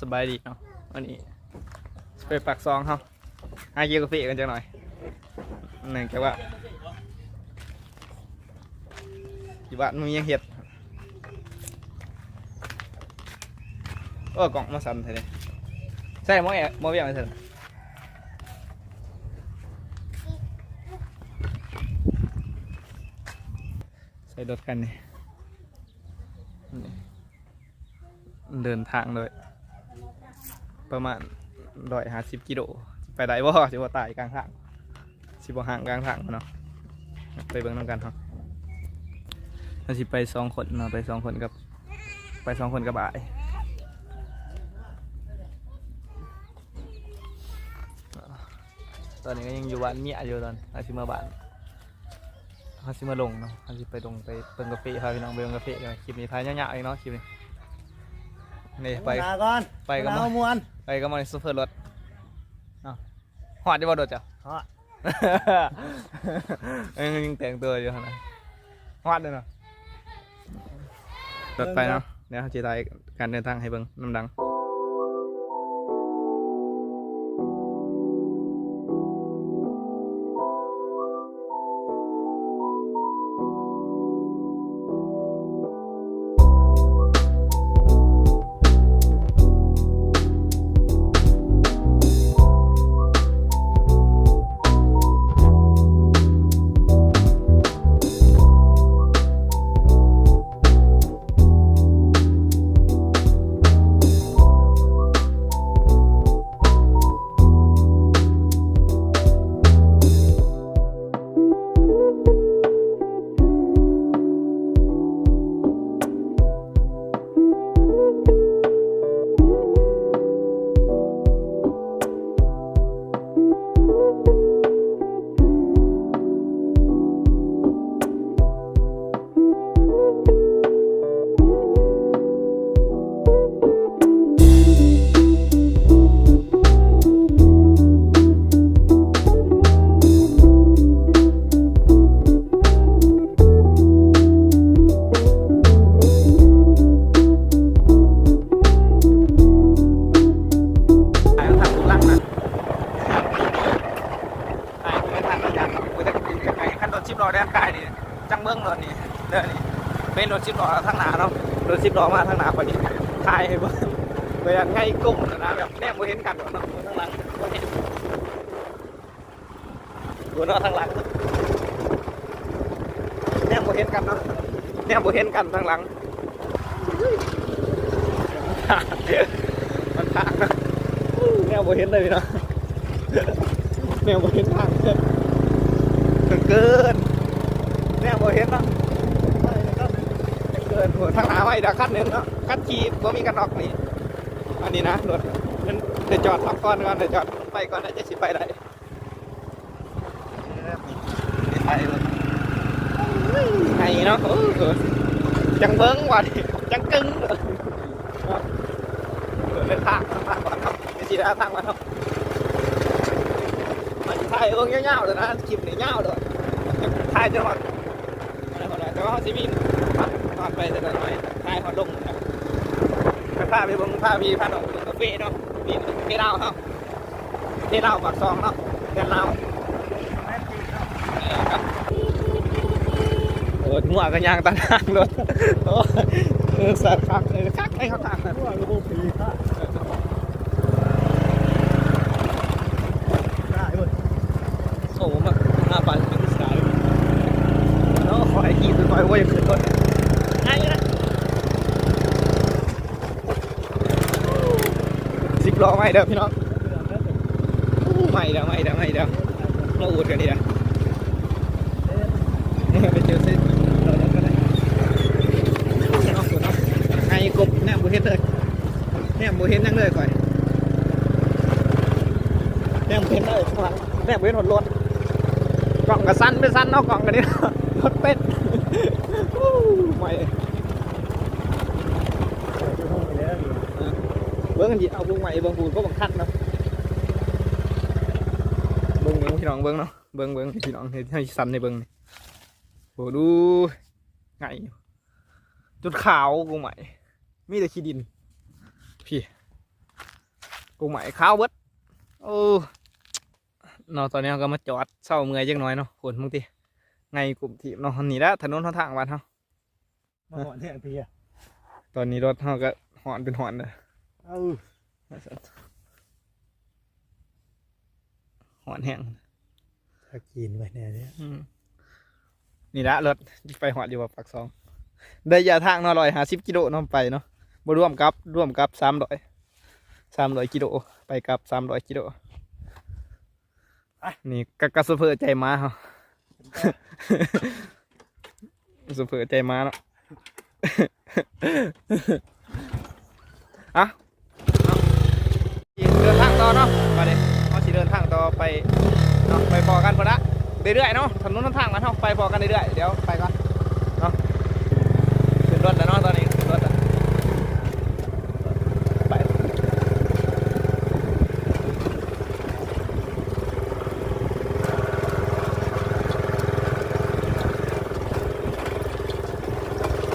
สบายดีเนาะวันนี้ไปปากซองเขาหาเกียวกาแฟกันจังหน่อยหนึ่งแค่ว่าอยู่บ้านมึงยังเห็ดเออกล่องมาสั่นเถอะนี่ยใช่มอแอะมอเบี้ยงเถอะใส่รถกันนี่นี่ เดินทางเลย ประมาณร้อยห้าสิบกิโลไปได้บ่สิบ่ตายกลางทางสิบ่ห่างกลางทางเนาะไปเบิ่งน้ำกันเนาะเราสิไปสองคนเนาะไปสองคนกับ ไปสองคนกับอายตอนนี้ก็ยังอยู่บ้านเมียอยู่ตอนอาชิมาบ้านอาชิมาลงเนาะอาชิไปลงไปเบิ่งกาแฟพาพี่น้องไปเบิ่งกาแฟกันคลิปนี้ท้ายยาๆเองเนาะคลิปนี้ นี่ไปมาก่อนไปกับมามาเอามวนไปก็มาในซูเปอร์รถเอ้าหอดได้บ่โดดจ้ะ ฮะเอ้ยยังแต่งตัวอยู่ขนาดหอดเลยเนาะรถไปเนาะเดี๋ยวจะได้การเดินทางให้เบิ่งน้ำดัง เนาะรถชิปล้อมาทางหน้าพอดีถ่ายให้เบิ้งเวลาไงกุ้มนะแบบแนบบ่เห็นกันเนาะทางหลังบ่เห็นดูเนาะทางหลังแนบบ่เห็นกันเนาะแนบบ่เห็นกันทางหลังมันทางนะแนวบ่เห็นเลยนะแนวบ่เห็นทางเกินแนวบ่เห็นนะ เกินหัวทางหาไว้เดี๋ยวคันหนึ่งเนาะคันขี่บ่มีกันออกนี่อันนี้นะรถมันเดี๋ยวจอดพักก่อนก่อนเดี๋ยวจอดไปก่อนนะจะสิไปได้นี่ไปรถไงเนาะจังเบิ้งว่ะดิจังกึ้งเลยเนาะเดินทางทางก่อนครับไม่สิได้ทางมาเนาะมันถ่ายเบิ่งยาวๆเลยนะคลิปนี่ยาวเลยถ่ายจังหวัดอะไรคนละแต่ว่าเขาสิมี ไปแต่ละหน่อยถ่ายเขาลงนะไปพาไปเบิ่งพาพี่พาหนองกาแฟเนาะนี่เทเล้าเนาะเทเล้าปากซองเนาะเทเล้าโอ้ยหัวกันยางตันทางรถโอ้ยเออสัตว์คักเออคักให้เขาทางนะว่าลูกผีค่ะได้หมดโอ้มาหน้าปันเป็นสายแล้วขอไอ้ขี่ตัวน้อยว่าจะขึ้นรถไอ้นะสิ บล้อไม่เด้อพี่น้องไม่เด้อไม่เด้อไม่เด้อมาอูดกันดีนะไปเจอเส้นเราแล้วก็ได้เอาสุดเนาะไอ้กบแนมบุเห็นเลยแนมบุเห็นยังเลยก่อนแนมบุเห็นเลยข้างหลังแนมบุเห็นหดรถกล่องกับสั้นเป็นสั้นเนอกกล่องกันนี่รถเป็ดอู้ไม่ บิ้งกันดิเอาบุ้งใหม่เบิ้งปูนก็บังคันเนาะเบิ้งเบิ้งพี่น้องเบิ้งเนาะเบิ้งเบิ้งพี่น้องให้ให้สั้นในเบิ้งนี่โหดูไงจุดขาวกูใหม่มีแต่ขี้ดิน พี่กุ้งใหม่ข้าวเบิดโอ้เนาะตอนนี้เราก็มาจอดเศร้าเมื่อยจังน้อยเนาะคนบางทีไงกลุ่มทีมเนาะนี่ละถนนทางทางบ้านเฮามาก่อนที่อันเพียตอนนี้รถเฮาก็หอนเป็นหอนเลย เออหอนแห้งถ้ากินไว้แน่เนี่ยอืมนี่ละรถไปหอดอยู่ว่าปากซอง ได้ยาทางเนาะร้อยห้าสิบกิโลเนาะไปเนาะบ่ร่วมกับร่วมกับสามร้อยสามร้อยกิโลไปกลับสามร้อยกิโลนี่กะกะสะเพอใจมาเฮาสะเพอใจมาเนาะอะเอาเดินทาง ต่อเนาะมาเดี๋ยเราสิเดินทางต่อไปเนาะไปพอกันพอละเรื่อยๆเนาะถนนทางมันเนาะไปพอกันเรื่อยๆเดี๋ยวไปก่อนเนาะขึ้นรถแล้วเนาะตอนนี้ขึ้นรถแล้วไป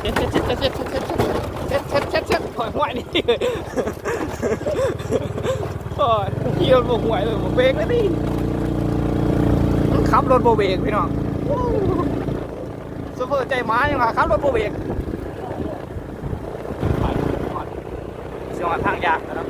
เช็ดเช็ดเช็ดเช็ดเช็ดเช็ดเช็ดเช็ดเช็ดเช็ดเช็ดหอยหวยนี่ ขี่รถบกหวยเลยบกเบรกเลยดิขับรถโบเบรกพี่น้องซูเปอร์ใจม้ายังไงขับรถโบเบรกเสียงทางยากนะครับ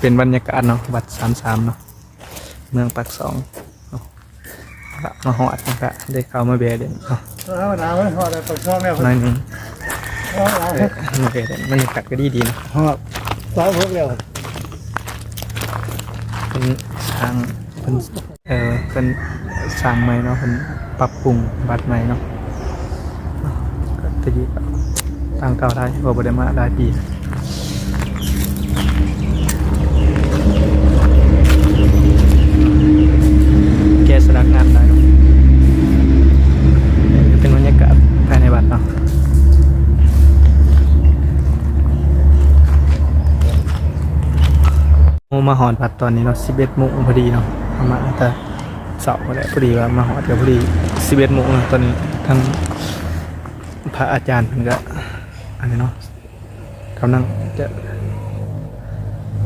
เป็นบรรยากาศเนาะวัดสามสามเนาะเมืองปากสองเนาะก็มาหอดมันก็ได้เข้ามาเบียเด่นเนาะเอาหนาวไหมหอดอะไรปากช่องแม่หน้อยหนึงเอาหนาวเออมาเบียเด่นบรรยากาศก็ดีดีๆเนาะหอดสาวพวกเร็วเป็นสร้างเป็นเออเป็นสร้างใหม่เนาะเป็นปรับปรุงบัดใหม่เนาะเนาะก็ตะกี้ก็ตั้งเก่าได้บ่บ่ได้มาได้ปี แกสลักงานได้เนาะเป็นบรรยากาศภายในวัดเนาะ โมมาหอดวัดตอนนี้เนาะ11โมงพอดีเนาะประมาณแต่เสาร์แหละพอดีว่ามาหอดก็พอดี11โมงเนาะตอนนี้ทั้งพระอาจารย์เพิ่นก็อันนี้เนาะกำลังจะ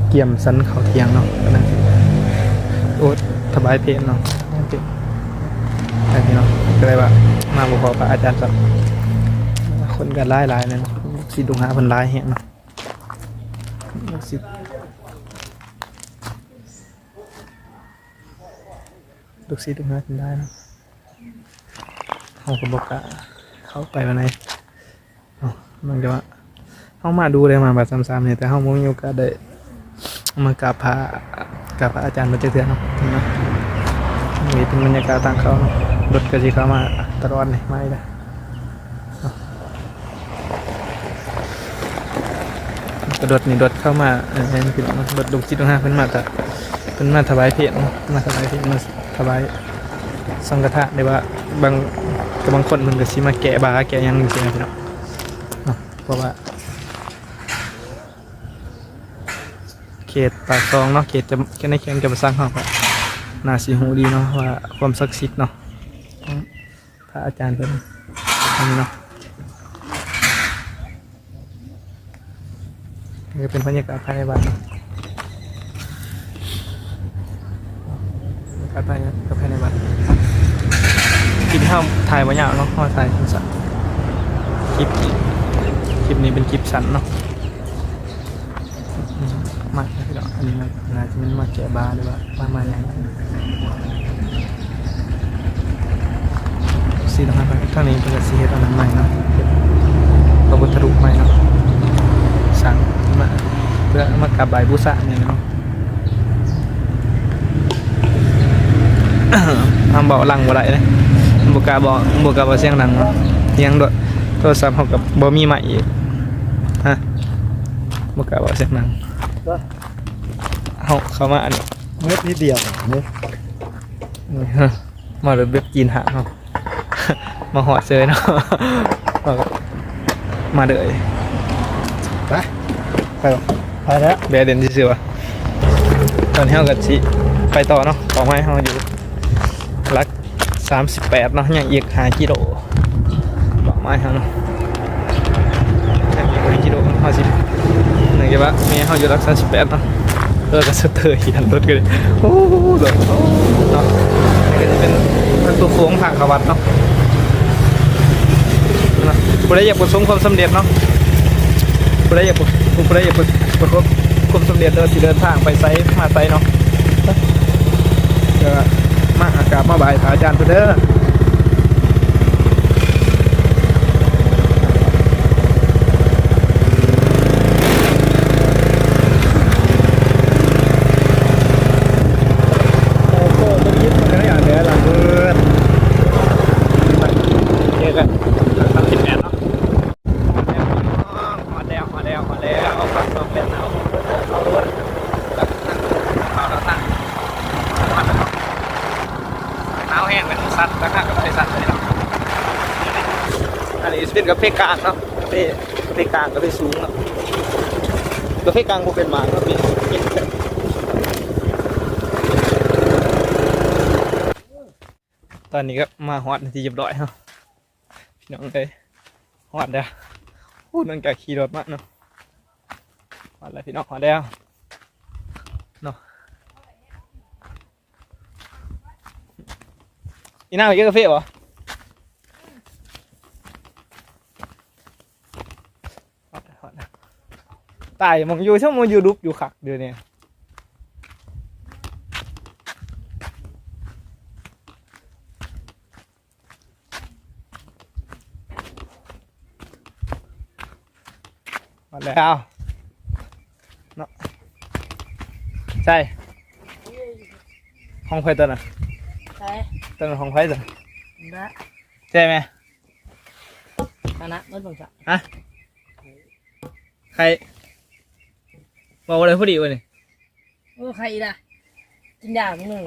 เกี่ยมสันเขาเทียงเนาะกำลังโอ้ถบายเพลนเนาะอันนี้เนาะก็เลยว่ามาบุพอพระอาจารย์สักคนกันไล่ไล่เลยเนาะสิดุงหาเพิ่นไล่แหงเนาะสิ ลูกศิษย์ลูกหาเพิ่นได้เนาะเขาก็บอกกะเข้าไปวันไหนมันจะว่าเขามาดูเลยมาแบบซ้ำๆเนี่ยแต่เขาไม่มีโอกาสได้มากราบพระกราบพระอาจารย์มาเจอเถื่อนเนาะเนาะนี่เป็นบรรยากาศทางเขาเนาะรถก็สิเข้ามาตลอดนี่ไม่ได้เนาะกระโดดนี่รถเข้ามาเออนี่คือรถลูกจิตลูกห้าเพิ่นมาแต่เพิ่นมาถวายเพลเนาะมาถวายเพลมา ถวายสังฆทานได้ว่าบางกับบางคนเพิ่นก็สิมาแกะบาแกะหยังจังซี่นะพี่น้องเนาะเพราะว่า เขตปากซองเนาะเขตจะแค่ในเขตจะมาสร้างห้องก็น่าสิหูดีเนาะว่าความศักดิ์สิทธิ์เนาะของพระอาจารย์เป็นอันนี้เนาะนี่ก็เป็นบรรยากาศภายในบ้านเนาะ บรรยากาศภายในภายในบ้านคลิปที่เราถ่ายวันยาวเนาะเราถ่ายสั้นคลิปคลิปนี้เป็นคลิปสั้นเนาะมากนะพี่ดอกอันนี้มันน่าจะเป็นมาแกะบาร์หรือว่ามามาอย่างนั้นสีต่างๆทางนี้เป็นสีเฮ็ดอันนั้นใหม่เนาะเป็นพระพุทธรูปใหม่เนาะสั่งมาเพื่อมากราบไหว้บูชาเนี่ยเนาะ ทำเบาหลังบ่ได้เลยบุกล้าบอกบุกล้าบอกเสียงดังเนาะเสียงด้วยโทรศัพท์เขากับบ่มีใหม่อีกฮะบุกล้าบอกเสียงดังก็เขาเขามาอันนี้เม็ดนิดเดียวเม็ดนี่ฮะมาเลยเบบจีนหาเขามาหอดเซยเนาะมาก็มาเลยไปไปหรอไปแล้วแบรเดนที่ซื้อวะตอนนี้เขากับชิไปต่อเนาะต่อไม้เขาอยู่รัก สามสิบแปดเนาะยังอีกหากิโลต่อไม้เขาเนาะยังอีกหากิโลห้าสิบหนึ่งจะว่าเมียเขาอยู่รักสามสิบแปดเนาะเออก็สเตอร์เหียนรถกันโอ้โหเนาะเนาะนี่ก็จะเป็นประตูโค้งทางเขาวัดเนาะนะผู้ใดอยากประสบความสำเร็จเนาะผู้ใดอยากประผู้ใดอยากประประสบความสำเร็จเดินสิเดินทางไปไซส์มาไซส์เนาะเดี๋ยว มาอากาศมาบายพระอาจารย์เพิ่นเด้อโอ้โหต้องยิ้มเหมือนกันอย่างเดียวหลังเบิดเจอกันทำผิดแผนเนาะ มาแล้วมาแล้วมาแล้วเอาฟังตัวเป็นเอาเอารถเอาแล้วตั้งมันหนาวแห้งเป็นสัตว์นะครับกับไอสัตว์เลยเนาะอันนี้เป็น กาแฟกลางเนาะกาแฟกาแฟกลางกาแฟสูงเนาะกาแฟกลางกูเป็นหมาเนาะพี่ตอนนี้ก็มาฮอดที่เรียบร้อยเนาะพี่น้องเลยฮอดเด้อพูดตั้งแต่ขี่รถมาเนาะมาแล้วพี่น้องมาแล้วเนาะอีน่าไปกินกาแฟเหรอมาแล้วมาแล้ว ตายมองอยู่ช่วงมองยูรูปอยู่ขักเดี๋ยวนี้มาแล้วเนาะใช่ห้องไฟตัวน่ะใช่ตัวน่ะห้องไฟตัวน่ะนะใช่ไหมคณะรถบังคับใคร บอกอะไรพอดีวะนี่ โอ้ใครล่ะจินดางหนึ่ง